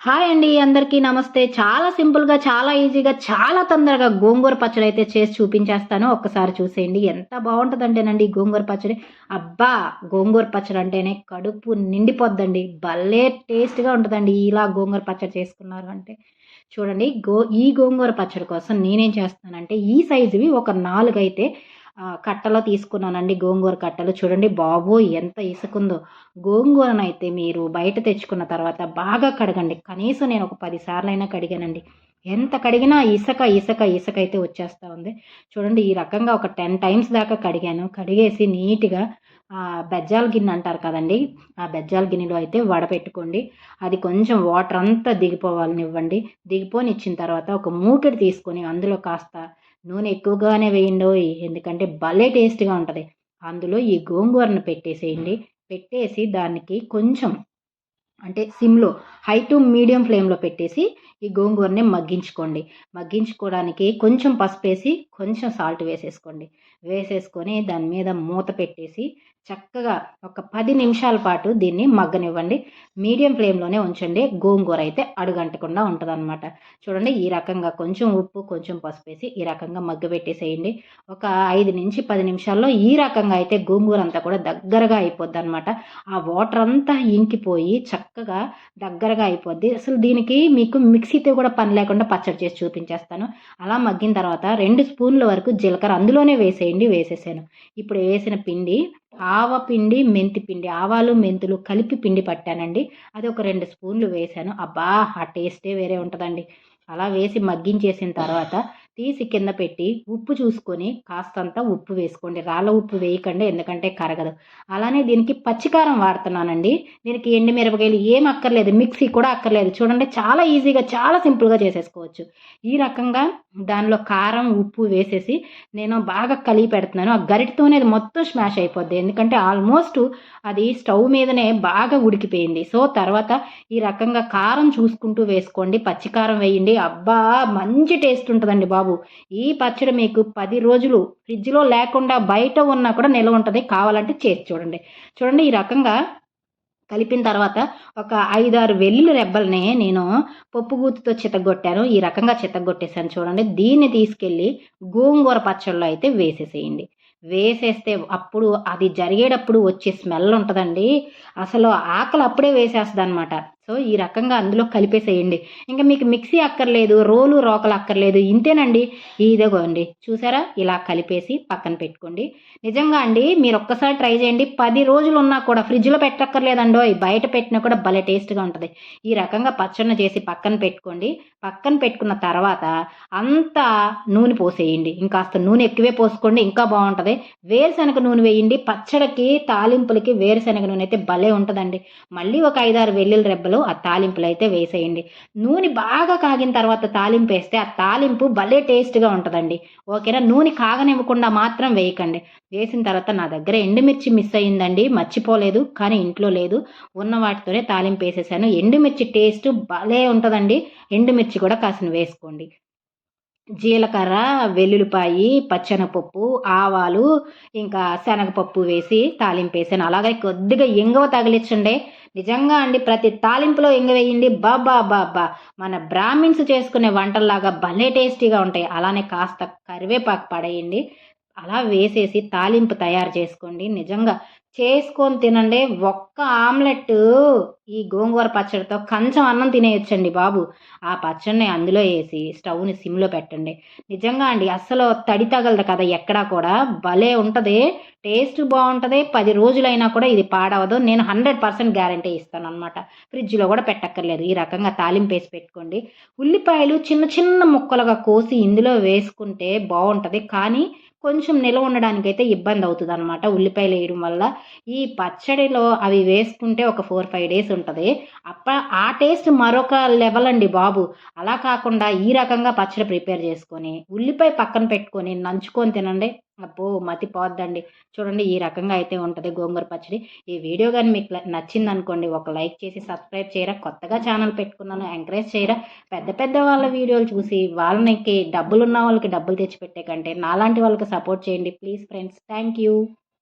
Hi అండి అందరికీ నమస్తే. చాలా సింపుల్గా చాలా ఈజీగా చాలా తొందరగా గోంగూర పచ్చడి అయితే చేసి చూపించేస్తాను. ఒక్కసారి చూసేయండి. ఎంత బాగుంటుందంటేనండి ఈ గోంగూర పచ్చడి. అబ్బా గోంగూర పచ్చడి అంటేనే కడుపు నిండిపోద్దండి. భలే టేస్ట్గా ఉంటుందండి ఇలా గోంగూర పచ్చడి చేసుకున్నారు అంటే. చూడండి గో ఈ గోంగూర పచ్చడి కోసం నేనేం చేస్తానంటే ఈ సైజువి ఒక నాలుగైతే కట్టలో తీసుకున్నానండి గోంగూర కట్టలు. చూడండి బాబోయ్ ఎంత ఇసుకుందో. గోంగూరను అయితే మీరు బయట తెచ్చుకున్న తర్వాత బాగా కడగండి. కనీసం నేను ఒక పదిసార్లైనా కడిగానండి. ఎంత కడిగినా ఇసుక ఇసుక ఇసుక అయితే వచ్చేస్తూ ఉంది. చూడండి ఈ రకంగా ఒక టెన్ టైమ్స్ దాకా కడిగాను. కడిగేసి నీట్గా ఆ బెజ్జాల గిన్నె అంటారు కదండి ఆ బెజ్జాల గిన్నెలో అయితే వడపెట్టుకోండి. అది కొంచెం వాటర్ అంతా దిగిపోవాలని ఇవ్వండి దిగిపోని ఇచ్చిన తర్వాత ఒక మూకెడు తీసుకొని అందులో కాస్త నూనె ఎక్కువగానే వేయండి ఎందుకంటే భలే టేస్ట్గా ఉంటుంది. అందులో ఈ గోంగూరను పెట్టేసేయండి. పెట్టేసి దానికి కొంచెం అంటే సిమ్లో హై టు మీడియం ఫ్లేమ్లో పెట్టేసి ఈ గోంగూరని మగ్గించుకోండి. మగ్గించుకోవడానికి కొంచెం పసుపు వేసి కొంచెం సాల్ట్ వేసేసుకోండి. వేసేసుకొని దాని మీద మూత పెట్టేసి చక్కగా ఒక పది నిమిషాల పాటు దీన్ని మగ్గనివ్వండి. మీడియం ఫ్లేమ్లోనే ఉంచండి. గోంగూర అయితే అడుగంటకుండా ఉంటుందన్నమాట. చూడండి ఈ రకంగా కొంచెం ఉప్పు కొంచెం పసుపు వేసి ఈ రకంగా మగ్గబెట్టేసేయండి. ఒక ఐదు నుంచి పది నిమిషాల్లో ఈ రకంగా అయితే గోంగూర అంతా కూడా దగ్గరగా అయిపోద్ది అనమాట ఆ వాటర్ అంతా ఇంకిపోయి చక్కగా దగ్గరగా అయిపోద్ది. అసలు దీనికి మీకు మిక్సీతో కూడా పని లేకుండా పచ్చడి చేసి చూపించేస్తాను. అలా మగ్గిన తర్వాత రెండు స్పూన్ల వరకు జీలకర్ర అందులోనే వేసేయండి వేసేసాను. ఇప్పుడు వేసిన పిండి ఆవ పిండి మెంతి పిండి ఆవాలు మెంతులు కలిపి పిండి పట్టానండి. అది ఒక రెండు స్పూన్లు వేసాను అబ్బా ఆ టేస్టే వేరే ఉంటుందండి. అలా వేసి మగ్గించేసిన తర్వాత తీసి కింద పెట్టి ఉప్పు చూసుకొని కాస్తంత ఉప్పు వేసుకోండి. రాళ్ళ ఉప్పు వేయకండి ఎందుకంటే కరగదు. అలానే దీనికి పచ్చికారం వాడుతున్నానండి. దీనికి ఎండు మిరపకాయలు ఏం అక్కర్లేదు మిక్సీ కూడా అక్కర్లేదు. చూడండి చాలా ఈజీగా చాలా సింపుల్గా చేసేసుకోవచ్చు. ఈ రకంగా దానిలో కారం ఉప్పు వేసేసి నేను బాగా కలిగి పెడుతున్నాను. ఆ గరిటతోనే అది మొత్తం స్మాష్ అయిపోద్ది. ఎందుకంటే ఆల్మోస్ట్ అది స్టవ్ మీదనే బాగా ఉడికిపోయింది. సో తర్వాత ఈ రకంగా కారం చూసుకుంటూ వేసుకోండి. పచ్చికారం వేయండి. అబ్బా మంచి టేస్ట్ ఉంటుందండి బాబు. ఈ పచ్చడి మీకు పది రోజులు ఫ్రిడ్జ్లో లేకుండా బయట ఉన్నా కూడా నిల్వ ఉంటుంది. కావాలంటే చేసి చూడండి. చూడండి ఈ రకంగా కలిపిన తర్వాత ఒక ఐదారు వెల్లుల్లి రెబ్బల్ని నేను పప్పు గూతుతో చితగొట్టాను ఈ రకంగా చితగొట్టేసాను చూడండి. దీన్ని తీసుకెళ్ళి గోంగూర పచ్చళ్ళలో అయితే వేసేసేయండి. వేసేస్తే అప్పుడు అది జరిగేటప్పుడు వచ్చే స్మెల్ ఉంటుందండి. అసలు ఆకలి అప్పుడే వేసేస్తుంది అనమాట సో ఈ రకంగా అందులో కలిపేసేయండి. ఇంకా మీకు మిక్సీ అక్కర్లేదు రోలు రోకలు అక్కర్లేదు ఇంతేనండి. ఇదిగోండి చూసారా? ఇలా కలిపేసి పక్కన పెట్టుకోండి. నిజంగా అండి మీరు ఒక్కసారి ట్రై చేయండి. పది రోజులు ఉన్నా కూడా ఫ్రిడ్జ్లో పెట్టక్కర్లేదండో బయట పెట్టినా కూడా భలే టేస్ట్గా ఉంటుంది. ఈ రకంగా పచ్చడిని చేసి పక్కన పెట్టుకోండి. పక్కన పెట్టుకున్న తర్వాత అంతా నూనె పోసేయండి. ఇంకాస్త నూనె ఎక్కువే పోసుకోండి ఇంకా బాగుంటుంది. వేరుశనగ నూనె వేయండి. పచ్చడికి తాలింపులకి వేరుశనగ నూనె అయితే భలే ఉంటుందండి. మళ్ళీ ఒక ఐదారు వెల్లుల్లి రెబ్బలు ఆ తాలింపులు అయితే వేసేయండి. నూనె బాగా కాగిన తర్వాత తాలింపు వేస్తే ఆ తాలింపు భలే టేస్ట్గా ఉంటుందండి. ఓకేనా? నూనె కాగనివ్వకుండా మాత్రం వేయకండి. వేసిన తర్వాత నా దగ్గర ఎండుమిర్చి మిస్ అయ్యిందండి. మర్చిపోలేదు కానీ ఇంట్లో లేదు. ఉన్న వాటితోనే తాలింపు వేసేసాను. ఎండుమిర్చి టేస్ట్ భలే ఉంటుందండి. ఎండుమిర్చి కూడా కాసిన వేసుకోండి. జీలకర్ర వెల్లుల్లిపాయి పచ్చనపప్పు ఆవాలు ఇంకా శనగపప్పు వేసి తాలింపు వేసాను. అలాగే కొద్దిగా ఎంగవ తగిలించండి. నిజంగా అండి ప్రతి తాలింపులో ఎంగ వేయండి బాబా బాబా మన బ్రాహ్మిన్స్ చేసుకునే వంటల్లాగా భలే టేస్టీగా ఉంటాయి. అలానే కాస్త కరివేపాకు పడేయండి. అలా వేసేసి తాలింపు తయారు చేసుకోండి. నిజంగా చేసుకొని తినండి. ఒక్క ఆమ్లెట్ ఈ గోంగూర పచ్చడితో కంచం అన్నం తినేయొచ్చండి బాబు. ఆ పచ్చడిని అందులో వేసి స్టవ్ని సిమ్లో పెట్టండి. నిజంగా అండి అస్సలు తడి తగలదు కదా ఎక్కడా కూడా. భలే ఉంటుంది. టేస్ట్ బాగుంటుంది. పది రోజులైనా కూడా ఇది పాడవదు. నేను హండ్రెడ్ పర్సెంట్ గ్యారంటీ ఇస్తాను అనమాట ఫ్రిడ్జ్లో కూడా పెట్టక్కర్లేదు. ఈ రకంగా తాలింపు వేసి పెట్టుకోండి. ఉల్లిపాయలు చిన్న చిన్న ముక్కలుగా కోసి ఇందులో వేసుకుంటే బాగుంటుంది. కానీ కొంచెం నిల్వ ఉండడానికైతే ఇబ్బంది అవుతుంది అనమాట ఉల్లిపాయలు వేయడం వల్ల ఈ పచ్చడిలో అవి వేసుకుంటే ఒక ఫోర్ ఫైవ్ డేస్ ఉంటుంది. అప్ప ఆ టేస్ట్ మరొక లెవెల్ అండి బాబు. అలా కాకుండా ఈ రకంగా పచ్చడి ప్రిపేర్ చేసుకొని ఉల్లిపాయ పక్కన పెట్టుకొని నంచుకొని తినండి. అబ్బో! మతి పోద్దండి. చూడండి ఈ రకంగా అయితే ఉంటుంది గోంగూర పచ్చడి. ఈ వీడియో కానీ మీకు నచ్చింది అనుకోండి ఒక లైక్ చేసి సబ్స్క్రైబ్ చేయరా కొత్తగా ఛానల్ పెట్టుకున్నాను ఎంకరేజ్ చేయరా పెద్ద పెద్ద వాళ్ళ వీడియోలు చూసి వాళ్ళకి డబ్బులు ఉన్న వాళ్ళకి డబ్బులు తెచ్చిపెట్టే కంటే నాలాంటి వాళ్ళకి సపోర్ట్ చేయండి. Please friends thank you.